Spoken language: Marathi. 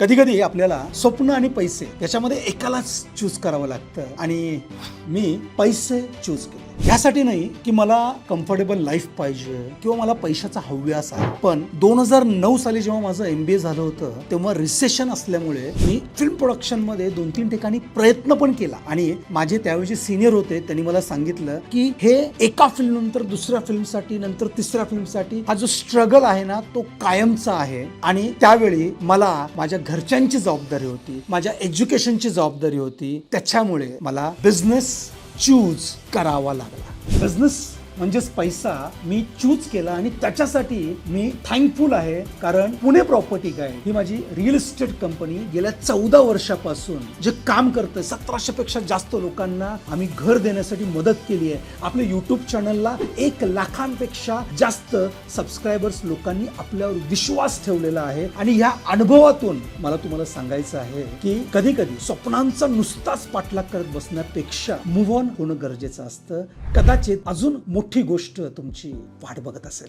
कधी कधी आपल्याला स्वप्न आणि पैसे याच्यामध्ये एकालाच चूज करावं लागतं. आणि मी पैसे चूज केले. ह्यासाठी नाही की मला कम्फर्टेबल लाईफ पाहिजे किंवा मला पैशाचा हव्यास आहे. पण दोन हजार नऊ साली जेव्हा माझं एम बी ए झालं होतं तेव्हा रिसेशन असल्यामुळे मी फिल्म प्रोडक्शनमध्ये दोन तीन ठिकाणी प्रयत्न पण केला. आणि माझे त्यावेळी सिनियर होते त्यांनी मला सांगितलं की हे एका फिल्म नंतर दुसऱ्या फिल्मसाठी नंतर तिसऱ्या फिल्मसाठी हा जो स्ट्रगल आहे ना तो कायमचा आहे. आणि त्यावेळी मला माझ्या घरच्यांची जबाबदारी होती माझ्या एज्युकेशनची जबाबदारी होती. त्याच्यामुळे मला बिझनेस चूज करावा लागला बिझनेस म्हणजेच पैसा मी चूज केला आणि त्याच्यासाठी मी थँकफुल आहे. कारण पुणे प्रॉपर्टी काय ही माझी रिअल इस्टेट कंपनी गेल्या चौदा वर्षापासून जे काम करतं सतराशे पेक्षा जास्त लोकांना आम्ही घर देण्यासाठी मदत केली आहे. आपल्या युट्यूब चॅनलला एक लाखांपेक्षा जास्त सबस्क्रायबर्स लोकांनी आपल्यावर विश्वास ठेवलेला आहे. आणि ह्या अनुभवातून मला तुम्हाला सांगायचं आहे की कधी कधी स्वप्नांचा नुसताच पाठलाग करत बसण्यापेक्षा मूव्ह ऑन होणं गरजेचं असतं. कदाचित अजून मोठी गोष्ट तुमची वाट बघत असेल.